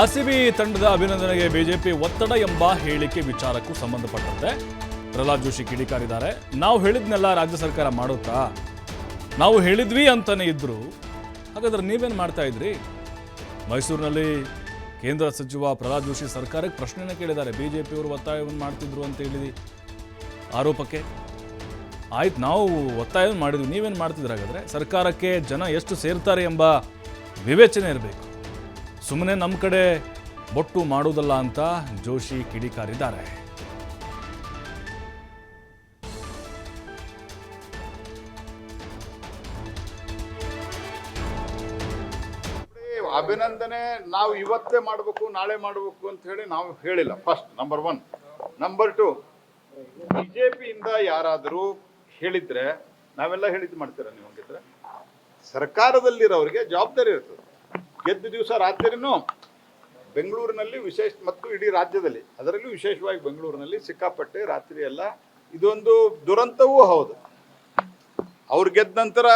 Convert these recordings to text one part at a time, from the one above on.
RCB ತಂಡದ ಅಭಿನಂದನೆಗೆ BJP ಒತ್ತಡ ಎಂಬ ಹೇಳಿಕೆ ವಿಚಾರಕ್ಕೂ ಸಂಬಂಧಪಟ್ಟಂತೆ ಪ್ರಹ್ಲಾದ್ ಜೋಶಿ ಕಿಡಿಕಾರಿದ್ದಾರೆ. ನಾವು ಹೇಳಿದ್ನೆಲ್ಲ ರಾಜ್ಯ ಸರ್ಕಾರ ಮಾಡುತ್ತಾ? ನಾವು ಹೇಳಿದ್ವಿ ಅಂತಾನೆ ಇದ್ರು. ಹಾಗಾದ್ರೆ ನೀವೇನು ಮಾಡ್ತಾ ಇದ್ರಿ? ಮೈಸೂರಿನಲ್ಲಿ ಕೇಂದ್ರ ಸಚಿವ ಪ್ರಹ್ಲಾದ್ ಜೋಶಿ ಸರ್ಕಾರಕ್ಕೆ ಪ್ರಶ್ನೆಯನ್ನು ಕೇಳಿದ್ದಾರೆ. ಬಿಜೆಪಿಯವರು ಒತ್ತಾಯವನ್ನು ಮಾಡ್ತಿದ್ರು ಅಂತ ಹೇಳಿ ಆರೋಪಕ್ಕೆ? ಆಯ್ತು, ನಾವು ಒತ್ತಾಯವನ್ನು ಮಾಡಿದ್ವಿ. ನೀವೇನು ಮಾಡ್ತಿದ್ರೆ ಹಾಗಾದ್ರೆ? ಸರ್ಕಾರಕ್ಕೆ ಜನ ಎಷ್ಟು ಸೇರ್ತಾರೆ ಎಂಬ ವಿವೇಚನೆ ಇರಬೇಕು. ಸುಮ್ಮನೆ ನಮ್ಮ ಕಡೆ ಬೊಟ್ಟು ಮಾಡುವುದಲ್ಲ ಅಂತ ಜೋಶಿ ಕಿಡಿಕಾರಿದ್ದಾರೆ. ಅಭಿನಂದನೆ, ನಾವು ಇವತ್ತೇ ಮಾಡಬೇಕು, ನಾಳೆ ಮಾಡಬೇಕು ಅಂತ ಹೇಳಿ ನಾವು ಹೇಳಿಲ್ಲ. First number one number two ಬಿಜೆಪಿಯಿಂದ ಯಾರಾದರೂ ಹೇಳಿದ್ರೆ ನಾವೆಲ್ಲ ಹೇಳಿದ್ದು ಮಾಡ್ತೀರಾ ನೀವು ಹಂಗಿದ್ರೆ? ಸರ್ಕಾರದಲ್ಲಿರೋರಿಗೆ ಜವಾಬ್ದಾರಿ ಇರ್ತದೆ. ಗೆದ್ದ ದಿವಸ ರಾತ್ರಿನೂ ಬೆಂಗಳೂರಿನಲ್ಲಿ ವಿಶೇಷ ಮತ್ತು ಇಡೀ ರಾಜ್ಯದಲ್ಲಿ, ಅದರಲ್ಲೂ ವಿಶೇಷವಾಗಿ ಬೆಂಗಳೂರಿನಲ್ಲಿ ಸಿಕ್ಕಾಪಟ್ಟೆ ರಾತ್ರಿ ಎಲ್ಲ ಇದೊಂದು ದುರಂತವೂ ಹೌದು. ಅವ್ರು ಗೆದ್ದ ನಂತರ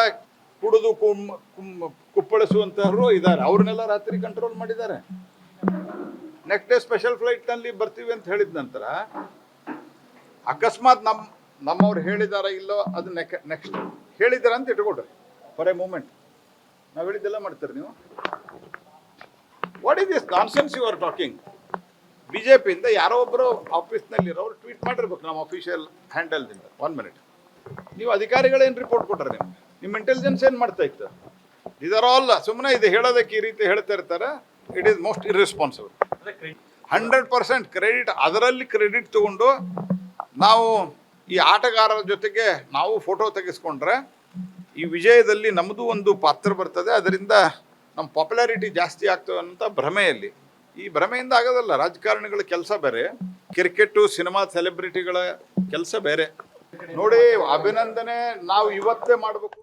ಕುಡಿದು ಕುಮ್ ಕುಮ್, ಕುಪ್ಪಳಿಸುವಂತಹವರು ಇದ್ದಾರೆ. ಅವ್ರನ್ನೆಲ್ಲ ರಾತ್ರಿ ಕಂಟ್ರೋಲ್ ಮಾಡಿದ್ದಾರೆ. ನೆಕ್ಸ್ಟ್ ಡೇ ಸ್ಪೆಷಲ್ ಫ್ಲೈಟ್ನಲ್ಲಿ ಬರ್ತೀವಿ ಅಂತ ಹೇಳಿದ ನಂತರ ಅಕಸ್ಮಾತ್ ನಮ್ಮ ನಮ್ಮವ್ರು ಹೇಳಿದಾರ ಇಲ್ಲೋ ಅದು ನೆಕ್ ನೆಕ್ಸ್ಟ್ ಹೇಳಿದಾರ ಅಂತ ಇಟ್ಕೊಡ್ರಿ. ಫಾರ್ ಎ ಮೂಮೆಂಟ್ ನಾವು ಹೇಳಿದ್ದೆಲ್ಲ ಮಾಡ್ತಾರೆ ನೀವು? What is this conscience you are talking B J ಪಿಯಿಂದ ಯಾರೋ ಒಬ್ಬರು ಆಫೀಸ್ನಲ್ಲಿರೋರು ಟ್ವೀಟ್ ಮಾಡಿರ್ಬೇಕು, ನಮ್ಮ ಅಫಿಷಿಯಲ್ ಹ್ಯಾಂಡಲ್ದಿಂದ ಒನ್ ಮಿನಿಟ್ ನೀವು ಅಧಿಕಾರಿಗಳೇನು ರಿಪೋರ್ಟ್ ಕೊಟ್ಟರೆ ನೀವು ನಿಮ್ಮ ಇಂಟೆಲಿಜೆನ್ಸ್ ಏನು ಮಾಡ್ತಾ ಇತ್ತು? ಇದರ ಅಲ್ಲ ಸುಮ್ಮನೆ ಇದು ಹೇಳೋದಕ್ಕೆ ಈ ರೀತಿ ಹೇಳ್ತಾ ಇರ್ತಾರೆ it is most irresponsible hundred percent credit ಅದರಲ್ಲಿ ಕ್ರೆಡಿಟ್ ತಗೊಂಡು ನಾವು ಈ ಆಟಗಾರರ ಜೊತೆಗೆ ನಾವು ಫೋಟೋ ತೆಗೆಸ್ಕೊಂಡ್ರೆ ಈ ವಿಜಯದಲ್ಲಿ ನಮ್ಮದು ಒಂದು ಪಾತ್ರ ಬರ್ತದೆ. ಅದರಿಂದ ನಮ್ಮ ಪಾಪ್ಯುಲಾರಿಟಿ ಜಾಸ್ತಿ ಆಗ್ತದೆ ಅಂತ ಭ್ರಮೆಯಲ್ಲಿ. ಈ ಭ್ರಮೆಯಿಂದ ಆಗೋದಲ್ಲ, ರಾಜಕಾರಣಿಗಳ ಕೆಲಸ ಬೇರೆ, ಕ್ರಿಕೆಟು, ಸಿನಿಮಾ ಸೆಲೆಬ್ರಿಟಿಗಳ ಕೆಲಸ ಬೇರೆ. ನೋಡಿ, ಅಭಿನಂದನೆ ನಾವು ಇವತ್ತೇ ಮಾಡಬೇಕು.